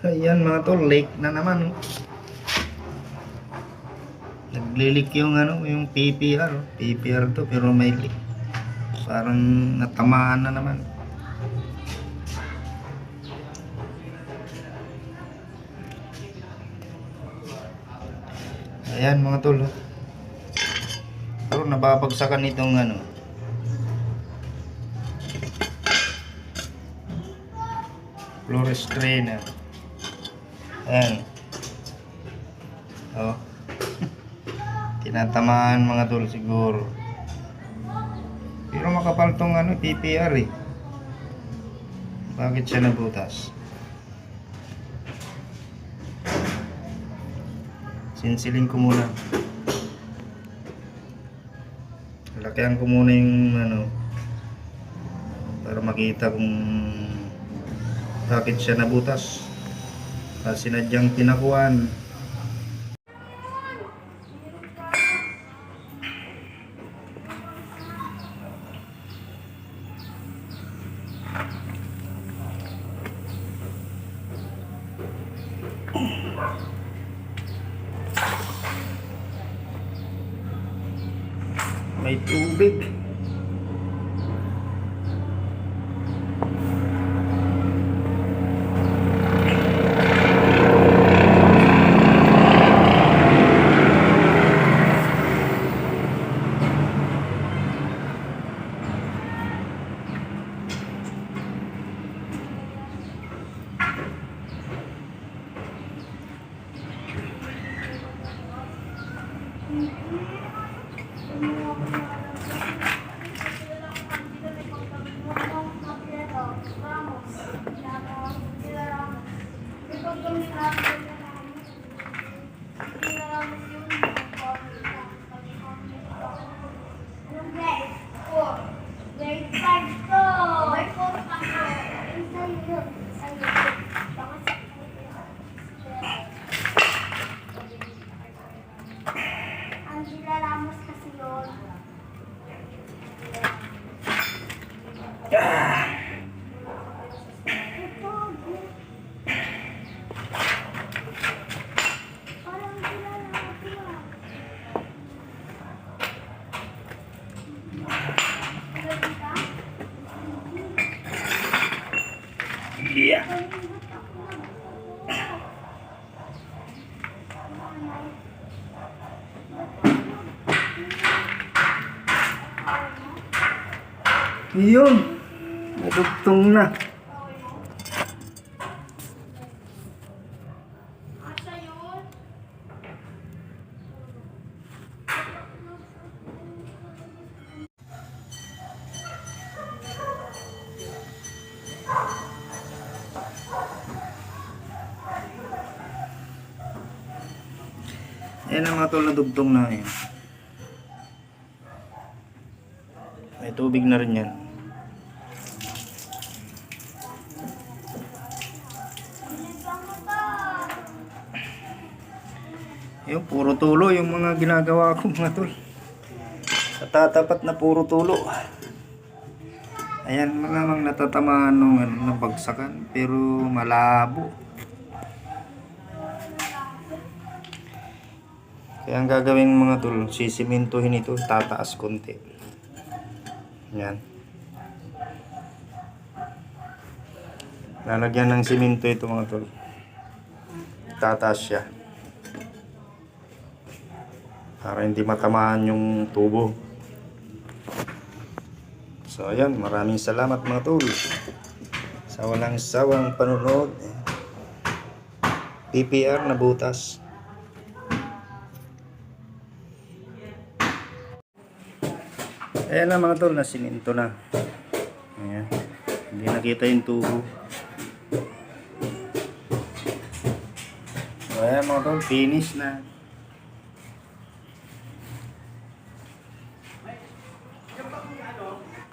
Ayan mga tol, lake na naman. oh. Naglilik yung ano, yung PPR. PPR to pero may leak. Parang natamaan na naman. Ayan mga tol. oh. Pero nababagsakan itong ano. Flores trainer. Ayan. Oh. Tinatamaan mga tol siguro. Pero makapal tong ano, PPR eh. Bakit siya nabutas? Sinsiling ko muna. Lakihan ko muna yung ano para makita kung bakit siya nabutas. Kasi sinadyang pinakuan. May tubig. Yeah. Yun. Nadugtong na. Ayan ang mga tol na dugtong na yun. May tubig na rin yan. Yung puro tulo yung mga ginagawa ko mga tol. Sa tatapat na puro tulo. Ayan mga mga natatamaan nung ano, nabagsakan pero malabo. Kaya ang gagawin mga tol, sisimintuhin ito, tataas konti. Yan. Lalagyan ng siminto ito mga tol. Tataas siya. Para hindi matamaan yung tubo. So ayan, maraming salamat mga tol. Sa walang sawang panonood. PPR na butas. Ayan na mga tol, nasiminto na. Ayan. Hindi nakita yung tubo. So ayan mga tol, finish na.